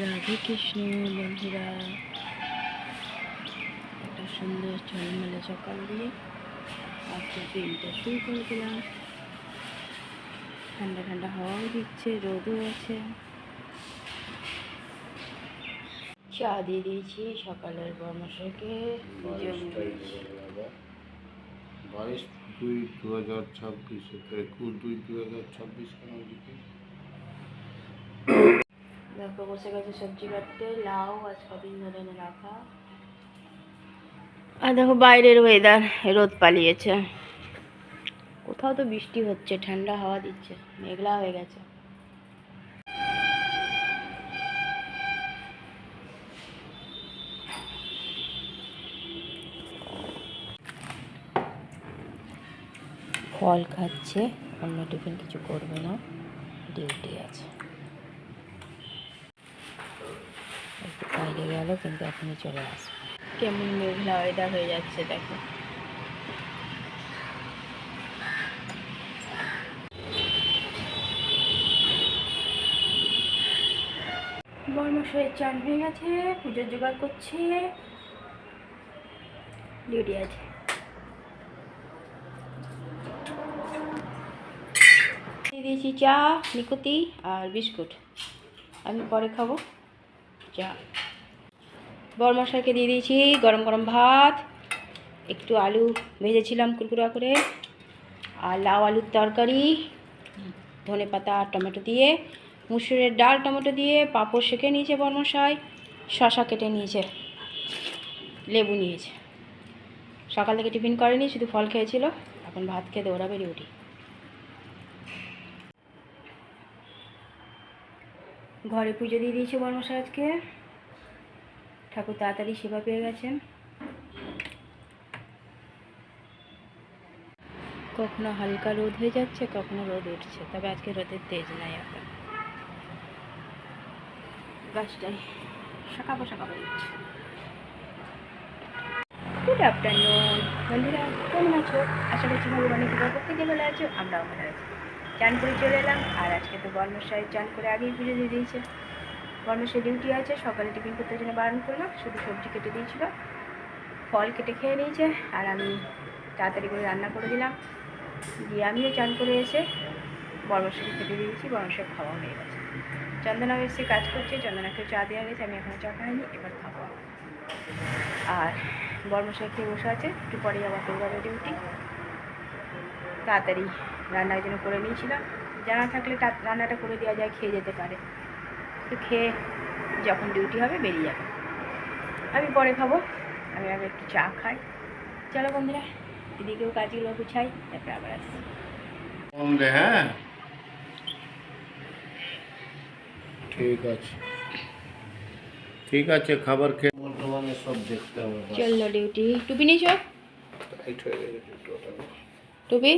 রাধে কৃষ্ণ, বন্ধুরা। একটা সুন্দর ঝলমলে সকাল দিয়ে আজকে দিনটা শুরু করে দিলাম। ঠান্ডা ঠান্ডা হাওয়াও দিচ্ছে, রোদও আছে। চা দিয়ে দিয়েছি সকালের বর্মশাকে। বাইশ দুই দু হাজার ছাব্বিশ, একুশ দুই দু হাজার ছাব্বিশ দেখো বসে গেছে সবজি কাটতে লাউ আজ কদিন ধরে রাখা। আর দেখো বাইরের ওয়েদার রোদ পালিয়েছে। কোথাও তো বৃষ্টি হচ্ছে, ঠান্ডা হাওয়া দিচ্ছে, মেঘলা হয়ে গেছে। ফল খাচ্ছে অন্য টিফিন কিছু করবে না ডিউটি আছে একটু বাইরে গেল কিন্তু এখনই চলে আসবে। কেমন মেঘলা ওয়েদার হয়ে যাচ্ছে দেখো। চান হয়ে গেছে পুজোর জোগাড় করছে। ডিউটি আছে। দিয়েছি চা নিকুতি আর বিস্কুট। আমি পরে খাব। চা। বরমশাইকে দিয়ে দিয়েছি, গরম গরম ভাত, একটু আলু ভেজেছিলাম কুরকুরা করে, আর লাউ আলুর তরকারি, ধনে পাতা আর টমেটো দিয়ে, মুসুরের ডাল, টমেটো দিয়ে পাঁপড় সেঁকে নিয়েছে বর্মশাই শশা কেটে নিয়েছে, লেবু নিয়েছে। সকাল থেকে টিফিন করেনি, শুধু ফল খেয়েছিল, এখন ভাত খেয়ে দৌড়াবে ডিউটি। ঘরে পুজো দিয়ে দিয়েছে বর্মশাই আজকে। ঠাকুর তাড়াতাড়ি সেবা পেয়ে গেছেন। কখনো হালকা রোদ হয়ে যাচ্ছে, কখনো রোদ উঠছে, তবে আজকে রোদের তেজ নাই এখন। গাছটাই শাকাবো শাকাবো উঠছে। গুড আফটারনুন বন্ধুরা, কেমন আছো? আশা করছি ভগবানের কৃপা প্রত্যেকে ভালো আছো, আমরাও ভালো আছি। চান করে চলে এলাম, আর আজকে তো বর্মশাই চান করে আগেই পুজো দিয়ে দিয়েছে। বর্মশাই ডিউটি আছে সকালে টিফিন করতে জন্য বারণ করলাম, শুধু সবজি কেটে দিয়েছিল, ফল কেটে খেয়ে নিয়েছে, আর আমি তাড়াতাড়ি করে রান্না করে দিলাম। দিয়ে আমিও চান করে এসে বর্মশাকে খেতে দিয়েছি বর্মশাক খাওয়া হয়ে গেছে। চন্দনা এসে কাজ করছে চন্দনাকে চা দেওয়া গেছে, আমি এখনও চা খাইনি, এবার খাব। আর বর্মশাই খেয়ে বসে আছে, একটু পরেই আবার করব ডিউটি তাড়াতাড়ি রান্নার জন্য করে নিয়েছিলাম। জানা থাকলে রান্নাটা করে দেওয়া যায়, খেয়ে যেতে পারে। তো খেয়ে যখন ডিউটি হবে বেরিয়ে যাবে। আমি পরে খাব আমি আগে একটু চা খাই। চলো বন্ধুরা এদিকেও কাজগুলো গুছাই তারপরে আবার আসছি। হ্যাঁ? ঠিক আছে। ঠিক আছে খাবার খেয়ে বর্তমানে সব দেখতে হবে চলল ডিউটি টুপি নিয়েছো? টুপি?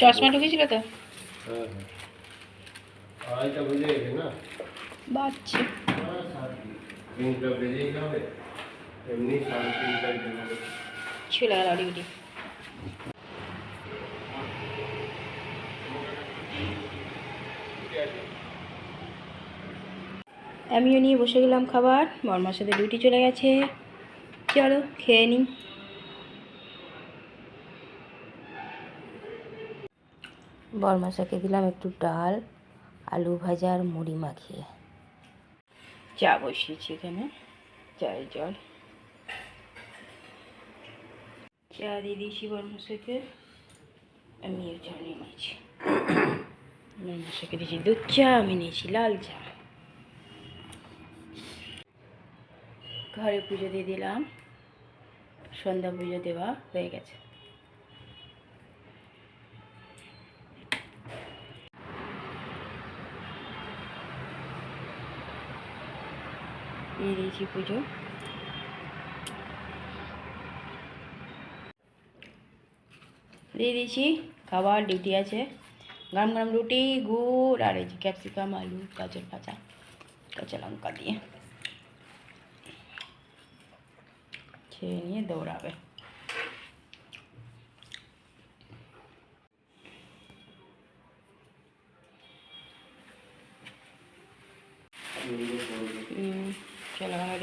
চশমা ঢুকেছিল তো? আড়াইটা বেজে গেছে না? বাচ্চা। তিনটা বেজেই যাবে এমনি সাড়ে তিনটায় বেরোবে। চলে গেল ডিউটি আমিও নিয়ে বসে গেলাম খাবার বর্মার সাথে ডিউটি চলে গেছে। চলো খেয়ে নিই বরমাসাকে দিলাম একটু ডাল, আলু ভাজা আর মুড়ি মাখিয়ে। চা বসিয়েছি এখানে, চায়ের জল। চা দিয়ে দিয়েছি বরমাসাকে আমিও চা নিয়ে নিয়েছি। বরমাসাকে দিয়েছি দুধ চা, আমি নিয়েছি লাল চা। ঘরে পুজো দিয়ে দিলাম, সন্ধ্যা পুজো দেওয়া হয়ে গেছে। দিয়ে দিয়েছি পুজো। দিয়ে দিয়েছি খাবার, ডিউটি আছে। গরম গরম রুটি, গুড়, আর এই যে ক্যাপসিকাম, আলু, গাজর ভাজা, কাঁচা লঙ্কা দিয়ে। খেয়ে নিয়ে দৌড়াবে। সুন্দর করবে। চলো আমার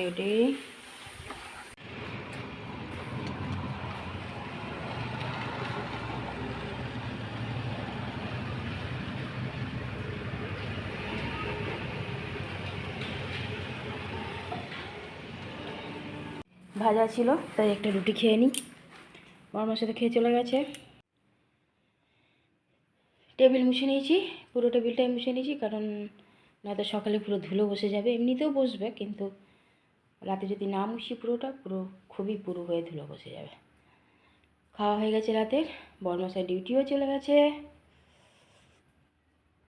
ভাজা ছিল, তাই একটা রুটি খেয়ে নিই বর্মার সাথে খেয়ে চলে গেছে। টেবিল মুছে নিয়েছি, পুরো টেবিলটাই মুছে নিয়েছি, কারণ নয়তো সকালে পুরো ধুলো বসে যাবে, এমনিতেও বসবে, কিন্তু রাতে যদি না মুছি পুরোটা, পুরো খুবই পুরো হয়ে ধুলো বসে যাবে। খাওয়া হয়ে গেছে রাতের, বর্মশাই ডিউটিও চলে গেছে।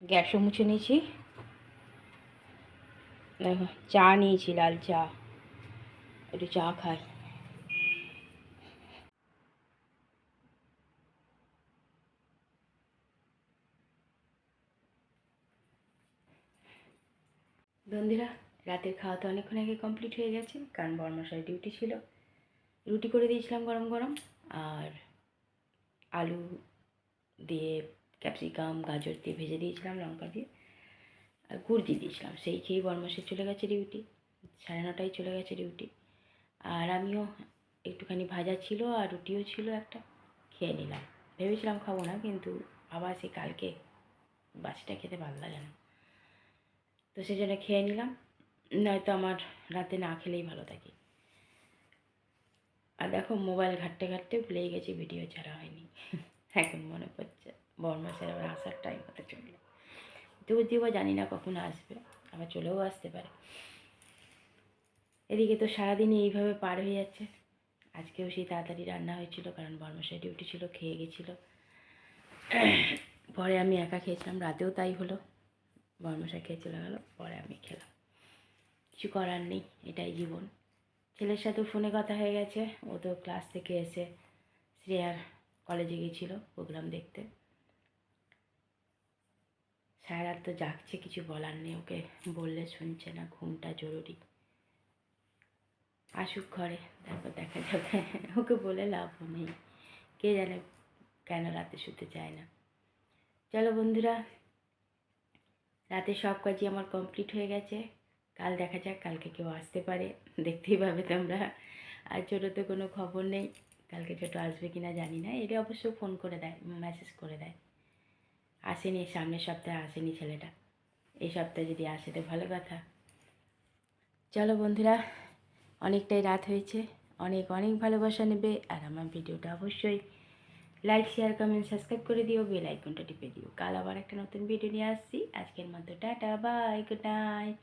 গ্যাসও মুছে নিয়েছি। দেখো, চা নিয়েছি, লাল চা। একটু চা খাই। বন্ধুরা, রাতের খাওয়া তো অনেকক্ষণ আগে কমপ্লিট হয়ে গেছে, কারণ বর্মশাই ডিউটি ছিল। রুটি করে দিয়েছিলাম গরম গরম, আর আলু দিয়ে ক্যাপসিকাম গাজর দিয়ে ভেজে দিয়েছিলাম, লঙ্কা দিয়ে, আর গুড় দিয়ে দিয়েছিলাম। সেই খেয়েই বর্মশাই চলে গেছে ডিউটি সাড়ে নটায় চলে গেছে ডিউটি আর আমিও একটুখানি ভাজা ছিল আর রুটিও ছিল একটা, খেয়ে নিলাম। ভেবেছিলাম খাব না, কিন্তু আবার সেই কালকে বাসিটা খেতে ভালো লাগে না। তো সেই জন্য খেয়ে নিলাম। নয়তো আমার রাতে না খেলেই ভালো থাকি। আর দেখো মোবাইল ঘাটতে ঘাটতে ভুলেই গেছি, ভিডিও ছাড়া হয়নি। এখন মনে পড়ছে বর্মাসের আবার আসার টাইম হতে চলল যদিও বা জানি না কখন আসবে, আবার চলেও আসতে পারে। এদিকে তো সারাদিন এইভাবে পার হয়ে যাচ্ছে। আজকেও সেই তাড়াতাড়ি রান্না হয়েছিল, কারণ বর্মশাই ডিউটি ছিল, খেয়ে গেছিল। পরে আমি একা খেয়েছিলাম, রাতেও তাই হলো। বর্মশাই খেয়ে চলে গেলো, পরে আমি খেলাম। কিছু করার নেই, এটাই জীবন। ছেলের সাথেও ফোনে কথা হয়ে গেছে, ও তো ক্লাস থেকে এসে শ্রেয়ার কলেজে গিয়েছিল প্রোগ্রাম দেখতে। সারা তো জাগছে, কিছু বলার নেই, ওকে বললে শুনছে না, ঘুমটা জরুরি। আসুক ঘরে, তারপর দেখা যাবে। ওকে বলে লাভ নেই। কে জানে কেন রাতে শুতে চায় না। চলো বন্ধুরা রাতে সব কাজই আমার কমপ্লিট হয়ে গেছে। কাল দেখা যাক, কালকে কেউ আসতে পারে। দেখতেই পাবে তোমরা। আর ছোটো তো কোনো খবর নেই। কালকে ছোটো আসবে কি না জানি না। এটা অবশ্য ফোন করে দেয় মেসেজ করে দেয়। আসেনি, সামনের সপ্তাহে আসেনি ছেলেটা। এই সপ্তাহে যদি আসে তো ভালো কথা। চলো বন্ধুরা, অনেকটাই রাত হয়েছে। অনেক অনেক ভালোবাসা নেবে। আর আমার ভিডিওটা অবশ্যই লাইক শেয়ার কমেন্ট সাবস্ক্রাইব করে দিও বেল আইকনটা টিপে দিও। কাল আবার একটা নতুন ভিডিও নিয়ে আসছি। আজকের মতো টাটা বাই গুড নাইট